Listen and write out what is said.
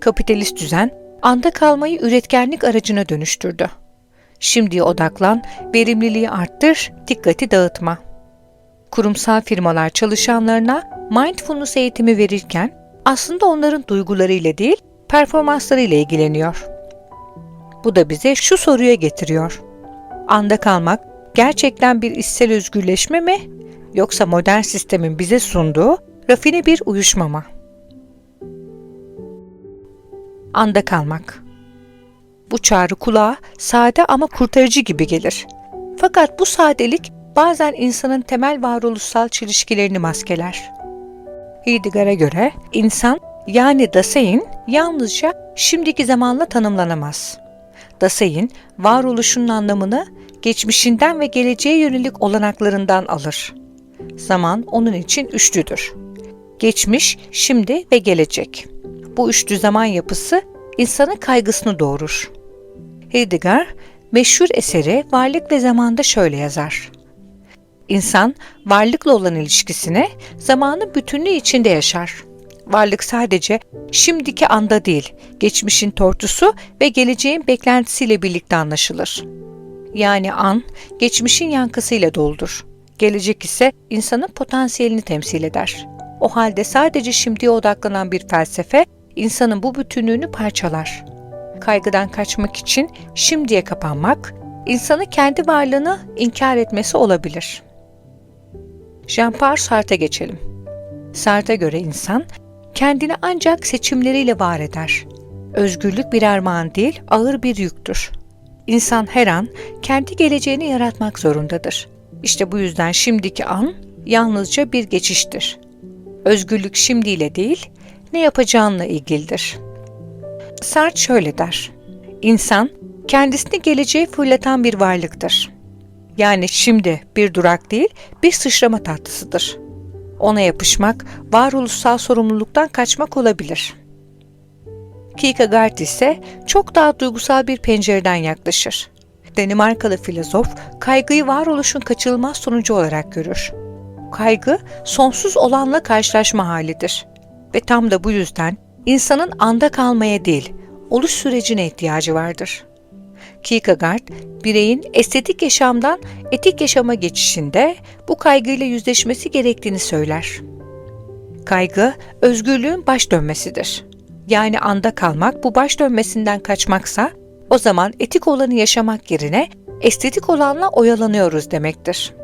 Kapitalist düzen anda kalmayı üretkenlik aracına dönüştürdü. Şimdiye odaklan, verimliliği arttır, dikkati dağıtma. Kurumsal firmalar çalışanlarına mindfulness eğitimi verirken aslında onların duygularıyla değil, performanslarıyla ilgileniyor. Bu da bize şu soruya getiriyor. Anda kalmak gerçekten bir içsel özgürleşme mi yoksa modern sistemin bize sunduğu rafine bir uyuşma mı? Anda kalmak. Bu çağrı kulağa sade ama kurtarıcı gibi gelir. Fakat bu sadelik bazen insanın temel varoluşsal çelişkilerini maskeler. Heidegger'e göre insan yani Dasein yalnızca şimdiki zamanla tanımlanamaz. Dasein varoluşunun anlamını geçmişinden ve geleceğe yönelik olanaklarından alır. Zaman onun için üçlüdür. Geçmiş, şimdi ve gelecek. Bu üçlü zaman yapısı insanın kaygısını doğurur. Heidegger meşhur eseri Varlık ve Zaman'da şöyle yazar. İnsan varlıkla olan ilişkisini zamanın bütünlüğü içinde yaşar. Varlık sadece şimdiki anda değil, geçmişin tortusu ve geleceğin beklentisiyle birlikte anlaşılır. Yani an, geçmişin yankısıyla doldur. Gelecek ise insanın potansiyelini temsil eder. O halde sadece şimdiye odaklanan bir felsefe, insanın bu bütünlüğünü parçalar. Kaygıdan kaçmak için şimdiye kapanmak, insanı kendi varlığını inkar etmesi olabilir. Jean-Paul Sartre'a geçelim. Sartre'a göre insan, kendini ancak seçimleriyle var eder. Özgürlük bir armağan değil, ağır bir yüktür. İnsan her an kendi geleceğini yaratmak zorundadır. İşte bu yüzden şimdiki an yalnızca bir geçiştir. Özgürlük şimdiyle değil, ne yapacağınla ilgilidir. Sartre şöyle der. İnsan kendisini geleceğe fırlatan bir varlıktır. Yani şimdi bir durak değil, bir sıçrama tahtısıdır. Ona yapışmak, varoluşsal sorumluluktan kaçmak olabilir. Kierkegaard ise çok daha duygusal bir pencereden yaklaşır. Danimarkalı filozof kaygıyı varoluşun kaçınılmaz sonucu olarak görür. Kaygı sonsuz olanla karşılaşma halidir ve tam da bu yüzden insanın anda kalmaya değil, oluş sürecine ihtiyacı vardır. Kierkegaard, bireyin estetik yaşamdan etik yaşama geçişinde bu kaygıyla yüzleşmesi gerektiğini söyler. Kaygı, özgürlüğün baş dönmesidir. Yani anda kalmak bu baş dönmesinden kaçmaksa, o zaman etik olanı yaşamak yerine estetik olanla oyalanıyoruz demektir.